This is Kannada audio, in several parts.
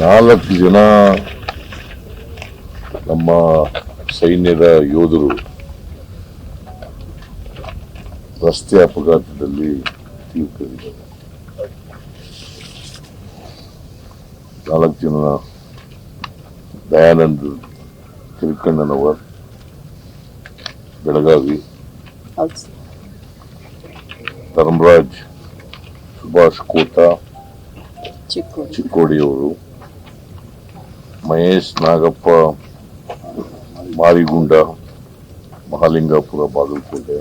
ನಾಲ್ಕು ಜನ ನಮ್ಮ ಸೈನ್ಯದ ಯೋಧರು ರಸ್ತೆ ಅಪಘಾತದಲ್ಲಿ ತೀರ್ಕೊಂಡಿದ್ದಾರೆ ನಾಲ್ಕು ಜನ ದಯಾನಂದ್ ತಿರುಕಣ್ಣನವರ್ ಬೆಳಗಾವಿ. ಧರ್ಮರಾಜ್ ಸುಭಾಷ್ ಕೋಟ ಚಿಕ್ಕೋಡಿ ಚಿಕ್ಕೋಡಿಯವರು ಮಹೇಶ್ ನಾಗಪ್ಪ ಮಾರಿಗುಂಡ ಮಹಾಲಿಂಗಾಪುರ, ಬಾಗಲಕೋಟೆ,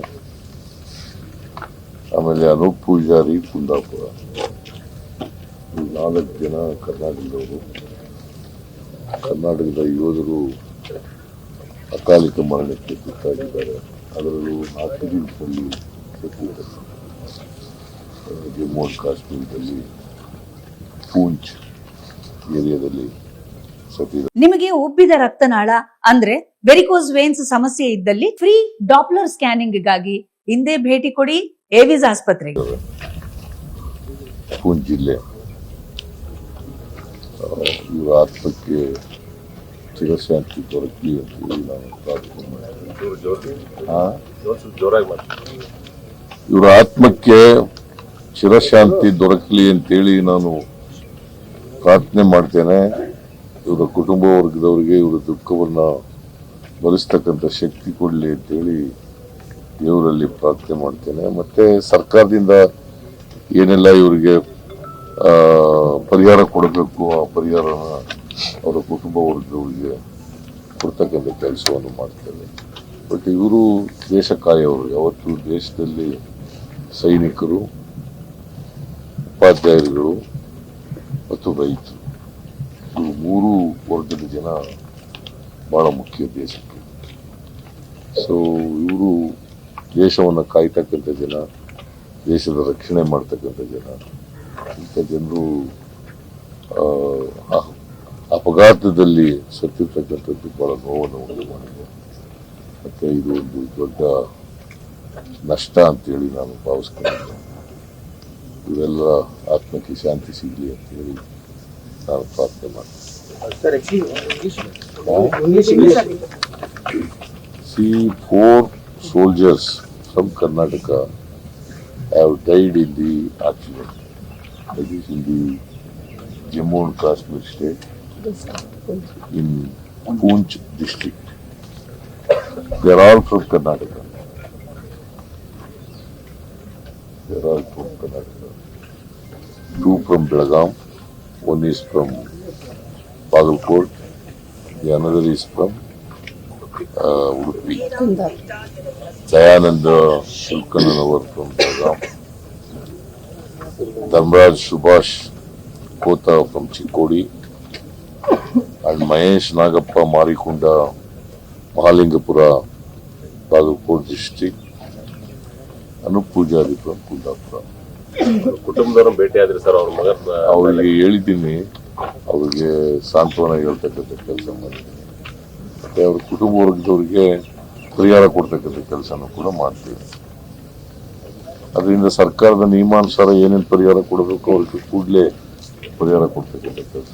ಆಮೇಲೆ ಅನೂಪ್ ಪೂಜಾರಿ, ಕುಂದಾಪುರ. ನಾಲ್ಕು ಜನ ಕರ್ನಾಟಕದವರು. ಕರ್ನಾಟಕದ ಯೋಧರು ಅಕಾಲಿಕ ಮರಣಕ್ಕೆ ತುತ್ತಾಗಿದ್ದಾರೆ. ಅದರಲ್ಲೂ ನಾಲ್ಕು ಸತ್ತಿದ್ದಾರೆ ಜಮ್ಮು ಅಂಡ್ ಕಾಶ್ಮೀರದಲ್ಲಿ ಪೂಂಚ್ ಏರಿಯಾದಲ್ಲಿ ನಿಮಗೆ ಉಬ್ಬಿದ ರಕ್ತನಾಳ ಅಂದ್ರೆ ವೆರಿಕೋಸ್ ವೇನ್ಸ್ ಸಮಸ್ಯೆ ಇದ್ದಲ್ಲಿ ಫ್ರೀ ಡಾಪ್ಲರ್ ಸ್ಕ್ಯಾನಿಂಗ್ಗಾಗಿ ಹಿಂದೆ ಭೇಟಿ ಕೊಡಿ ಏವಿಸ್ ಆಸ್ಪತ್ರೆಗೆ. ಜಿಲ್ಲೆ. ಆ, ಇವರ ಆತ್ಮಕ್ಕೆ ಚಿರಶಾಂತಿ ದೊರಕಲಿ ಅಂತ ಹೇಳಿ ನಾನು ಪ್ರಾರ್ಥನೆ ಮಾಡ್ತೀನಿ ಇವರ ಆತ್ಮಕ್ಕೆ ಚಿರಶಾಂತಿ ದೊರಕಲಿ ಅಂತೇಳಿ ನಾನು ಪ್ರಾರ್ಥನೆ ಮಾಡ್ತೇನೆ. ಇವರ ಕುಟುಂಬ ವರ್ಗದವರಿಗೆ ಇವರ ದುಃಖವನ್ನು ಭರಿಸ್ತಕ್ಕಂಥ ಶಕ್ತಿ ಕೊಡಲಿ ಅಂತೇಳಿ ದೇವರಲ್ಲಿ ಪ್ರಾರ್ಥನೆ ಮಾಡ್ತೇನೆ. ಮತ್ತೆ ಸರ್ಕಾರದಿಂದ ಏನೆಲ್ಲ ಇವರಿಗೆ ಪರಿಹಾರ ಕೊಡಬೇಕು, ಆ ಪರಿಹಾರನ ಅವರ ಕುಟುಂಬ ವರ್ಗದವರಿಗೆ ಕೊಡ್ತಕ್ಕಂಥ ಕೆಲಸವನ್ನು ಮಾಡ್ತೇವೆ ಬಟ್ ಇವರು ದೇಶ ಕಾಯೋರು ಯಾವತ್ತು ದೇಶದಲ್ಲಿ ಸೈನಿಕರು, ಉಪಾಧ್ಯಾಯರುಗಳು ಮತ್ತು ರೈತರು. ಮೂರು ವರ್ಗದ ಜನ ಬಹಳ ಮುಖ್ಯ ದೇಶಕ್ಕೆ. ಸೊ ಇವರು ದೇಶವನ್ನು ಕಾಯ್ತಕ್ಕಂಥ ಜನ, ದೇಶದ ರಕ್ಷಣೆ ಮಾಡ್ತಕ್ಕಂಥ ಜನ. ಇಂಥ ಜನರು ಅಪಘಾತದಲ್ಲಿ ಸತ್ತಿರ್ತಕ್ಕಂಥದ್ದು ಬಹಳ ನೋವನ್ನು ಉಂಟು ಮಾಡಿದೆ. ಮತ್ತು ಇದು ಒಂದು ದೊಡ್ಡ ನಷ್ಟ ಅಂತೇಳಿ ನಾನು ಭಾವಿಸ್ಕೊಂಡಿದ್ದೆ. ಇವೆಲ್ಲ ಆತ್ಮಕ್ಕೆ ಶಾಂತಿ ಸಿಗಲಿ ಅಂತ ಹೇಳಿ ನಾನು ಪ್ರಾರ್ಥನೆ ಮಾಡ್ತೀನಿ. See, four soldiers from Karnataka have died in the accident. That is in the Jammu and Kashmir state, in Poonch district. They are all from Karnataka. They are all from Karnataka. Two from Belgaum, one is from Bagalkot the another is from Udupi. Dayananda Shulkan hour from Belgaum Dharmaraj Subhash ಕೋತ Chikkodi. And Mahesh Nagappa Marikonda Mahalingapura Bagalkot district Anu Pujari from Kundapura. ಕುಟುಂಬದವರು ಭೇಟಿ ಆದ್ರೆ ಸರ್ ಅವ್ರ ಮಗ ಅವರಿಗೆ ಹೇಳಿದ್ದೀನಿ. ಅವರಿಗೆ ಸಾಂತ್ವನ ಹೇಳ್ತಕ್ಕಂಥ ಕೆಲಸ ಮಾಡಿದ್ದೀನಿ. ಮತ್ತೆ ಅವ್ರ ಕುಟುಂಬ ವರ್ಗದವರಿಗೆ ಪರಿಹಾರ ಕೊಡ್ತಕ್ಕಂಥ ಕೆಲಸನೂ ಕೂಡ ಮಾಡ್ತೀವಿ. ಅದರಿಂದ ಸರ್ಕಾರದ ನಿಯಮಾನುಸಾರ ಏನೇನು ಪರಿಹಾರ ಕೊಡಬೇಕು, ಅವ್ರಿಗೆ ಕೂಡಲೇ ಪರಿಹಾರ ಕೊಡ್ತಕ್ಕಂಥ ಕೆಲಸ.